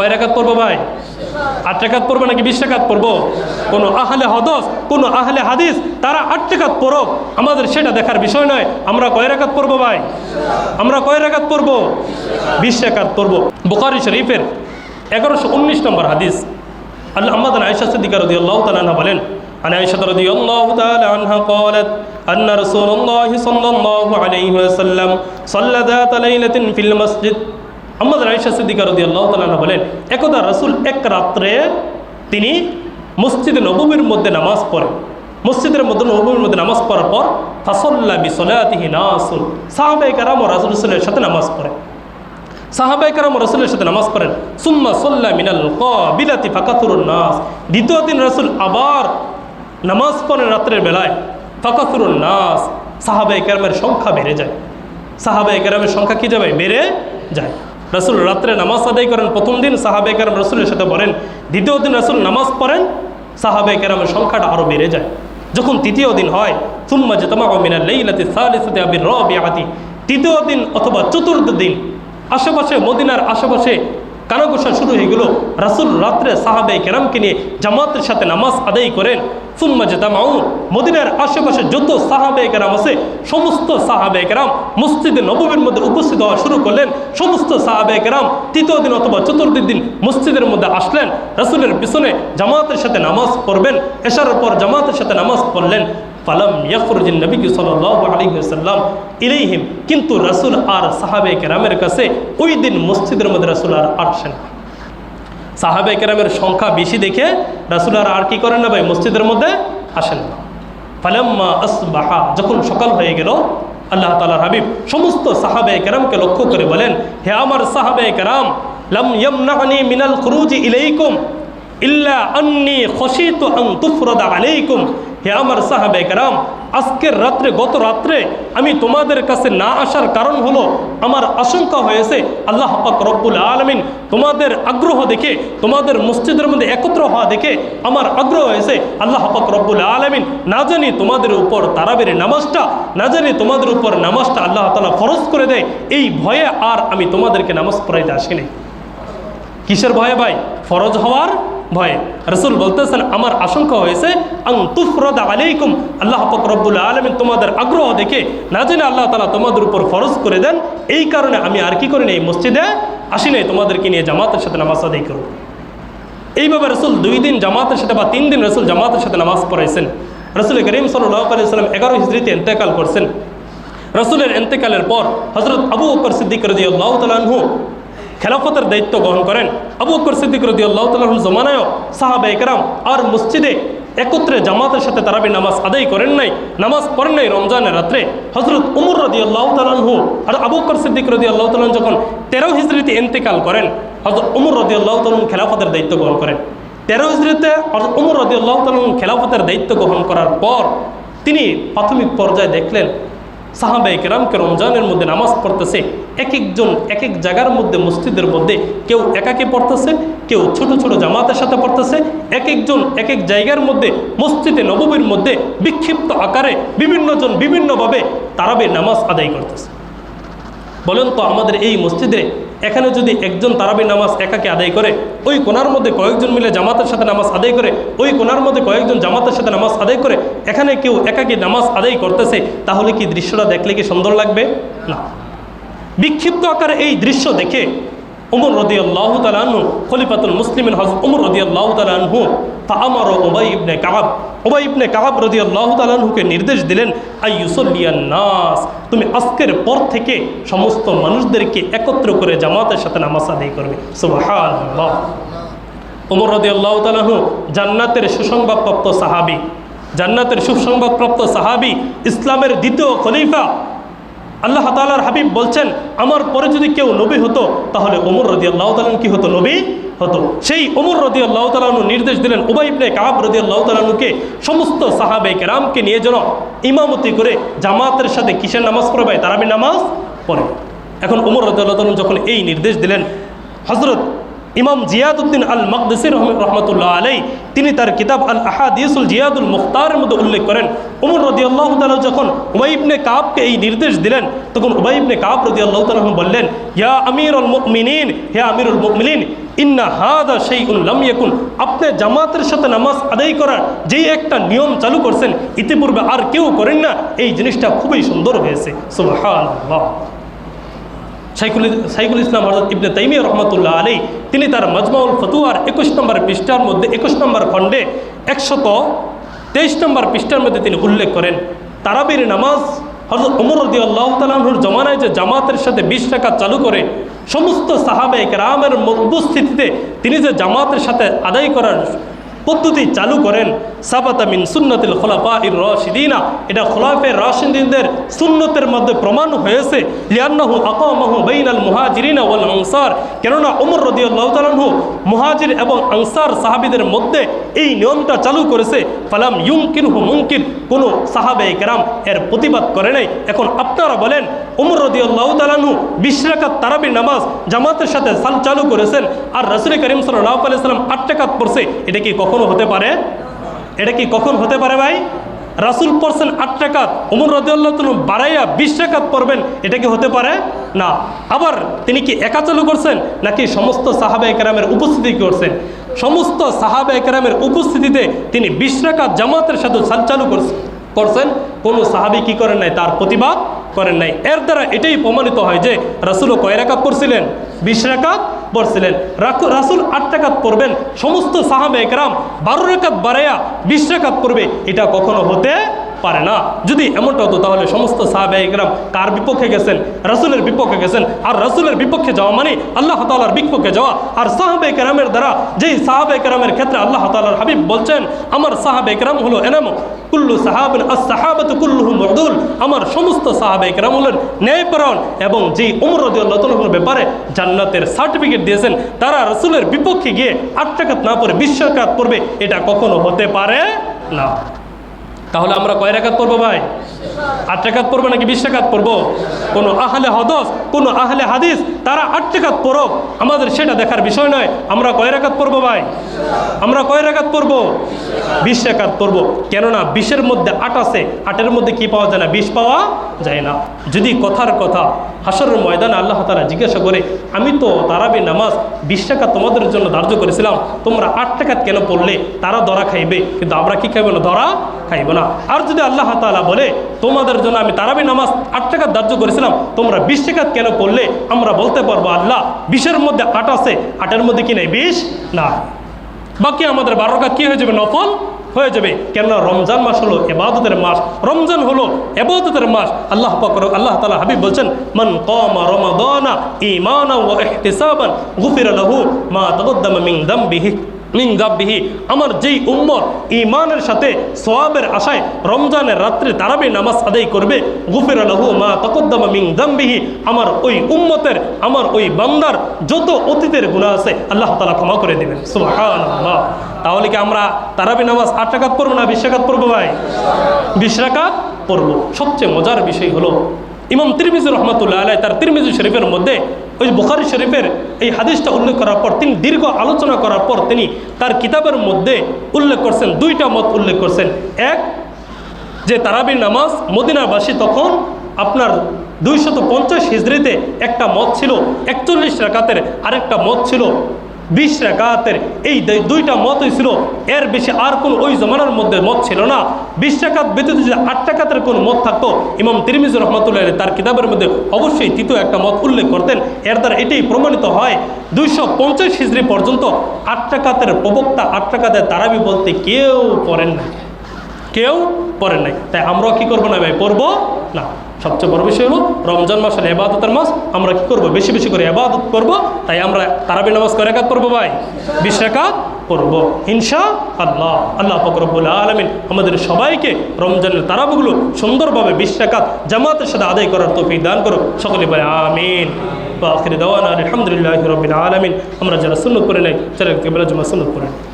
কয় রেখাত পড়বো ভাই আট রেখাত পড়বো নাকি বিশ রেখাত পড়বো কোনো আহলে হদস কোনো আহলে হাদিস তারা আট রেখাত পড়ুক আমাদের সেটা দেখার বিষয় নয় আমরা কয় রেখাত পড়বো ভাই আমরা কয় রেখাত পড়বো বিশ রেখাত পড়বো বুখারি শরীফের এগারোশো উনিশ নম্বর হাদিস আল্লাহ আম্মাদ আয়েশা সিদ্দিকা রাদিয়াল্লাহু তাআলা আনহা বলেন عن عائشة رضي الله تعالى عنها قالت أن رسول الله صلى الله عليه وسلم صلى ذات ليلة في المسجد আমাদের আয়েশা সিদ্দিকা রাদিয়াল্লাহু তাআলা আনহা বলেন, একদা রাসূল এক রাত্রে তিনি মসজিদে নবমীর মধ্যে নামাজ পড়েন মসজিদের মধ্যে নববীর মধ্যে নামাজ পড়ার পর ফাসাল্লা বিসলাতিহি নাসুল। সাহাবায়ে কেরাম ও রাসূল সাল্লাল্লাহু সাথে নামাজ পড়েন সাহাবাই কারাম রসুলের সাথে নামাজ পড়েন। সুম্মা সোল্লা মিনাল বিলাতি ফাকাতুরুন নাস। দ্বিতীয় দিন রসুল আবার নামাজ পড়েন রাত্রের বেলায়। ফাকাতুরুন নাস। সাহাবাই কেরামের সংখ্যা বেড়ে যায়। সাহাবাই কেরামের সংখ্যা কি যাবে বেড়ে যায়। রসুল রাত্রে নামাজ আদায় করেন, প্রথম দিন সাহাবে কারাম রসুলের সাথে পড়েন দ্বিতীয় দিন রসুল নামাজ পড়েন সাহাবে কেরামের সংখ্যাটা আরও বেড়ে যায়। যখন তৃতীয় দিন হয়, সুম্মা জেতমা মিনাল লেইলাতে সালিসাতে আবির রবিআতি, তৃতীয় দিন অথবা চতুর্থ দিন, আশেপাশে, মদিনার আশেপাশে কানাঘোষা শুরু হয়ে গেল রাসুল রাত্রে সাহাবে কেরামকে নিয়ে জামাতের সাথে নামাজ আদায় করেন। সুম্মা জেতামাউ। মদিনার আশেপাশে যত সাহাবে কেরাম আছে, সমস্ত সাহাবে কেরাম মসজিদে নবমীর মধ্যে উপস্থিত হওয়া শুরু করলেন। সমস্ত সাহাবে কেরাম তৃতীয় দিন অথবা চতুর্থ দিন মসজিদের মধ্যে আসলেন। রাসুলের পিছনে জামাতের সাথে নামাজ পড়বেন। এসার পর জামাতের সাথে নামাজ পড়লেন। ফালাম ইয়াফরুজিন নবী সাল্লাল্লাহু আলাইহি ওয়াসাল্লাম ইলাইহিম। কিন্তু রাসূল আর সাহাবে কেরামের কাছে ওই দিন মসজিদের মধ্যে রাসূল আর আসেন না। সাহাবে কেরামের সংখ্যা বেশি দেখে রাসূল আর আর কি করেন না ভাই? মসজিদের মধ্যে আসেন ফালাম্মা আসবাহা, যখন সকাল হয়ে গেল, আল্লাহ তাআলার হাবিব সমস্ত সাহাবে কেরামকে লক্ষ্য করে বলেন, হে আমার সাহাবে কেরাম, লাম ইয়ামনানি মিনাল খুরুজি ইলাইকুম। ইল্লা আন্নি খসিতু আন তুফরাদা আলাইকুম। হে আমার সাহাবে কেরাম, আজকের রাত্রে, গত রাত্রে আমি তোমাদের কাছে না আসার কারণ হলো, আমার আশঙ্কা হয়েছে, আল্লাহ পাক রব্বুল আলমিন তোমাদের আগ্রহ দেখে, তোমাদের মসজিদের মধ্যে একত্র হওয়া দেখে আমার আগ্রহ হয়েছে, আল্লাহ পাক রব্বুল আলমিন না জানি তোমাদের উপর তারাবের নামাজটা, না জানি তোমাদের উপর নামাজটা আল্লাহ তালা ফরজ করে দেয়, এই ভয়ে আর আমি তোমাদেরকে নামাজ পড়াইতে আসিনি। কিসের ভয়ে ভাই? ফরজ হওয়ার ভয়ে। রসুল বলতেছেন, আমার আশঙ্কা হয়েছে আলাইকুম। আল্লাহ পাক রব্বুল আলমিন তোমাদের আগ্রহ দেখে না জেনে আল্লাহ তালা তোমাদের উপর ফরজ করে দেন। এই কারণে আমি আর কি করি এই মসজিদে আসি নাই, তোমাদেরকে নিয়ে জামাতের সাথে নামাজ আদায় করব। এইভাবে রসুল দুই দিন জামাতের সাথে বা তিন দিন রসুল জামাতের সাথে নামাজ পড়াইছেন। রসুল করিম আলাইসাল্লাম এগারো হিজড়িতে এন্তেকাল করছেন। রসুলের এন্তেকালের পর হজরত আবু বকর সিদ্দিক রদি আল্লাহ তালাহু খেলাফতের দায়িত্ব গ্রহণ করেন। আবু বকর সিদ্দিক রদি আল্লাহ তালাহুর জমানায়ও সাহাবা একরাম আর মসজিদে একত্রে জামাতের সাথে তারাবি নামাজ আদায় করেন নাই। নামাজ পড়েন নাই রমজানের রাত্রে। হজরত উমর রদি আল্লাহ তালাহু আর আবু বকর সিদ্দিক রদি আল্লাহ তালাহ যখন তেরো হিজড়িতে এন্তেকাল করেন হজরত উমর রদি আল্লাহ তালন খেলাফতের দায়িত্ব গ্রহণ করেন। তেরো হিজড়িতে হজরত উমর রদি আল্লাহ তালন খেলাফতের দায়িত্ব গ্রহণ করার পর তিনি প্রাথমিক পর্যায়ে দেখলেন সাহাবাই কেরামকে রমজানের মধ্যে নামাজ পড়তেছে এক একজন এক এক জায়গার মধ্যে মসজিদের মধ্যে কেউ একাকে পড়তেছে, কেউ ছোট ছোট জামাতের সাথে পড়তেছে এক একজন এক এক জায়গার মধ্যে মসজিদে নবমীর মধ্যে বিক্ষিপ্ত আকারে বিভিন্নজন বিভিন্নভাবে তারাবে নামাজ আদায় করতেছে। বলেন তো আমাদের এই মসজিদে এখানে যদি একজন তারাবি নামাজ একাকে আদায় করে, ওই কোনার মধ্যে কয়েকজন মিলে জামাতের সাথে নামাজ আদায় করে, ওই কোনার মধ্যে কয়েকজন জামাতের সাথে নামাজ আদায় করে, এখানে কেউ একাকে নামাজ আদায় করতেছে, তাহলে কি দৃশ্যটা দেখলে কি সুন্দর লাগবে? না। বিক্ষিপ্ত আকারে এই দৃশ্য দেখে উমর রদি আল্লাহ তালু খলিফাতুল মুসলিমিন হজ উমর রদি আল্লাহ তালু তা আমার ওবাই ইবনে কাহাব ওবাই ইবনে কাহাব রদি আল্লাহ তালুকে নির্দেশ দিলেন আই ইউসল্লিয়ান নাস, তুমি আজকের পর থেকে সমস্ত মানুষদেরকে একত্র করে জামাতের সাথে নামাজ আদায় করবে। ওমর রদি আল্লাহ তালু জান্নাতের সুসংবাদপ্রাপ্ত সাহাবি। জান্নাতের সুসংবাদপ্রাপ্ত সাহাবি, ইসলামের দ্বিতীয় খলিফা আল্লাহ তালার হাবিব বলছেন, আমার পরে যদি কেউ নবী হতো, তাহলে ওমর রদি আল্লাহ তালন কি হতো? নবী হতো। সেই ওমর রদি আল্লাহ তালানু নির্দেশ দিলেন উবাইবনে কাব রদি আল্লাহ তালানুকে সমস্ত সাহাবে কেরামকে নিয়ে যেন ইমামতি করে জামাতের সাথে কিসের নামাজ পড়বে? তারাবি নামাজ পড়ে। এখন ওমর রদি আল্লাহ তালন যখন এই নির্দেশ দিলেন হজরত ইমাম জিয়াদুদ্দিন আল মকদসির রহমতুল্লাহ আলাই তিনি তার কিতাব আল আহাদিসুল জিয়াদুল মুখতারের মধ্যে উল্লেখ করেন। উমর রদি আল্লাহ তালা যখন উবাইবনে কাবকে এই নির্দেশ দিলেন, তখন উবাইবনে কাব রদি আল্লাহ তালা বললেন, ইয়া আমির উল মুমিনিন, হে আমিরুল মুমিনিন, ইন্না হাদা সেই লাম ইয়াকুন, আপনি জামাতের সাথে নামাজ আদায় করার যেই একটা নিয়ম চালু করছেন, ইতিপূর্বে আর কেউ করেন না। এই জিনিসটা খুবই সুন্দর হয়েছে। সুবহানাল্লাহ। শাইকুল শাইকুল ইসলাম হজরত ইবনে তাইমিয়া রহমতুল্লাহ আলী তিনি তার মজমাউল ফতুয়ার একুশ নম্বর পৃষ্ঠার মধ্যে, একুশ নম্বর খণ্ডে, একশত তেইশ নম্বর পৃষ্ঠার মধ্যে তিনি উল্লেখ করেন, তারাবির নামাজ হজরত উমর রদি আল্লাহ জমানায় যে জামাতের সাথে বিশ টাকা চালু করে, সমস্ত সাহাবে রামের উপস্থিতিতে তিনি যে জামাতের সাথে আদায় করার পদ্ধতি চালু করেন সাবাতা মিন সুন্নতিল খোলাফা ইর রশিদিনা। এটা খোলাফে রাশিদিনদের সুন্নতের মধ্যে প্রমাণ হয়েছে। লিয়ান্নাহু আকামাহু বাইনাল মুহাজিরিনা ওয়াল আনসার। কেননা ওমর রাদিয়াল্লাহু তাআলাহু মুহাজির এবং আনসার সাহাবীদের মধ্যে এই নিয়মটা চালু করেছে। ফালাম ইউনকিরহু মুমকিন। কোনো সাহাবে কেরাম এর প্রতিবাদ করে নাই। এখন আপনারা বলেন ওমর রাদিয়াল্লাহু তাআলাহু বিশ রাকাত তারাবি নামাজ জামাতের সাথে চালু করেছেন। আর রাসূল করিম সাল্লাল্লাহু আলাইহি সাল্লাম আট টাকাত পড়ছে। এটা কি হতে পারে? এটা কি কখন হতে পারে ভাই? রাসুল পড়ছেন আট টাকাত উমর রদিউল্লাহ তুলুম বাড়াইয়া বিশ টাকাত পড়বেন, এটা কি হতে পারে? না। আবার তিনি কি একা চালু করছেন, নাকি সমস্ত সাহাবে একরামের উপস্থিতি করছেন? সমস্ত সাহাবে একরামের উপস্থিতিতে তিনি বিশ টাকাত জামাতের সাথে চালু করছেন করছেন। কোনো সাহাবি কি করেন নাই, তার প্রতিবাদ করেন নাই। এর দ্বারা এটাই প্রমাণিত হয় যে রাসুলও কয় রাকাত পড়ছিলেন? বিশ রাকাত পড়ছিলেন রাসুল আট টাকাত পড়বেন, সমস্ত সাহাবে একরাম বারো রেখাত বাড়াইয়া বিশ রেখাত পড়বে। এটা কখনো হতে পারে না। যদি এমনটা হতো, তাহলে সমস্ত সাহাবে একরাম কার বিপক্ষে গেছেন? রাসুলের বিপক্ষে গেছেন। আর রাসুলের বিপক্ষে যাওয়া মানে আল্লাহ তালার বিপক্ষে যাওয়া। আর সাহাবে কেরামের দ্বারা, যেই সাহাবে কেরামের ক্ষেত্রে আল্লাহ তালার হাবিব বলছেন, আমার সাহাবে কেরাম হলো এনাম, কুল্লু সাহাবিন আস সাহাবাত কুল্লুহু মরদুল আমার সমস্ত সাহাবে একরাম হলেন ন্যায়পরণ এবং যেই উমর রদিউল্লাহর ব্যাপারে জান্নাতের সার্টিফিকেট দিয়েছেন, তারা রসুলের বিপক্ষে গিয়ে আট টাকাত না পড়ে বিশ পড়বে, এটা কখনো হতে পারে না। তাহলে আমরা কয় রাখাত পড়ব ভাই? আট পড়ব নাকি বিশ টাকাত পড়ব? কোনো আহলে হদস, কোনো আহলে হাদিস, তারা আট টাকাত পড়ব আমাদের সেটা দেখার বিষয় নয়। আমরা কয় রাকাত পড়ব ভাই? আমরা কয় রাকাত পড়ব? বিশ টাকাত পড়ব। কেননা বিশের মধ্যে আট আছে, আটের মধ্যে কি পাওয়া যায় না? বিষ পাওয়া যায় না। যদি কথার কথা হাসরের ময়দানে আল্লাহ তারা জিজ্ঞাসা করে, আমি তো তারাবি নামাজ বিশ টাকা তোমাদের জন্য ধার্য করেছিলাম। তোমরা আট টাকাত কেন পড়লে? তারা ধরা খাইবে। কিন্তু আমরা কি খাইব না? ধরা খাইব না। আর যদি আল্লাহ তালা বলে তোমাদের জন্য আমি তারাবি নামাজ আট টাকাত ধার্য করেছিলাম। তোমরা বিশ টাকা কেন পড়লে? আমরা বলতে পারব আল্লাহ, বিশের মধ্যে আট আছে, আটের মধ্যে কি নেই? বিশ? না। বাকি আমাদের বারো রাকাত কি হয়ে যাবে? নফল হয়ে যাবে। কেননা রমজান মাস হলো এবাদতের মাস। রমজান হলো এবাদতের মাস। আল্লাহ পাকর আল্লাহ তালা হাবিব বলছেন, মান কমা রমাদানা ইমানা ওয়া ইহতিসাবান, গুফিরা লাহু মা তাকদ্দামা মিন দামবিহি। দাব্বিহি, আমার যেই উম্মত ইমানের সাথে সোয়াবের আশায় রমজানের রাত্রে তারাবি নামাজ আদায় করবে, গুফির লাহু মা তকদ্দামা মিং দাম্বিহি, আমার ওই উম্মতের, আমার ওই বান্দার যত অতীতের গুণা আছে, আল্লাহ তালা ক্ষমা করে দেবেন। তাহলে কি আমরা তারাবি নামাজ আট টাকাত পড়ব না বিশ টাকাত পড়ব ভাই? বিশ টাকাত পড়ব। সবচেয়ে মজার বিষয় হলো, ইমাম তিরমিজি রহমতুল্লাহ আলাই তার তিরমিজি শরীফের মধ্যে ওই বুখারি শরীফের এই হাদিসটা উল্লেখ করার পর, তিনি দীর্ঘ আলোচনা করার পর তিনি তার কিতাবের মধ্যে উল্লেখ করছেন, দুইটা মত উল্লেখ করছেন। এক, যে তারাবির নামাজ মদিনাবাসী তখন আপনার দুইশত পঞ্চাশ হিজড়িতে একটা মত ছিল, একচল্লিশ রাকাতের আরেকটা মত ছিল বিশ রাকাতের এই দুইটা মতই ছিল। এর বেশি আর কোনো ওই জমানার মধ্যে মত ছিল না। বিশ টাকাত ব্যতীত যদি আট টাকাতের কোনো মত থাকতো, ইমাম তিরমিজ রহমতুল্লাহ তার কিতাবের মধ্যে অবশ্যই তৃতীয় একটা মত উল্লেখ করতেন। এর দ্বারা এটাই প্রমাণিত হয়, দুইশো পঞ্চাশ হিজড়ি পর্যন্ত আট টাকাতের প্রবক্তা, আট টাকাতের তারাবি বলতে কেউ পড়েন না কেউ পড়েন নাই। তাই আমরাও কি করব না ভাই? পড়ব না। সবচেয়ে বড় বিষয় হলো রমজান মাস হলো এবাদতের মাস, আমরা কি করব? বেশি বেশি করে এবাদত করব, তাই আমরা তারাবি নামাজ করে একাত করব ভাই? বিশ টাকাত পড়ব ইনশা আল্লাহ আল্লাহ ফকরবুল আলমিন আমাদের সবাইকে রমজানের তারাবগুলো সুন্দরভাবে বিশ টাকাত জামাতের সাথে আদায় করার তৌফিক দান করো সকলে বলে আমিন। আখির দাওয়ানা আলহামদুলিল্লাহ রবিন আলমিন। আমরা যারা সুন্নত করে নেই, যারা কেবল জমা সুন্নত করে নেই।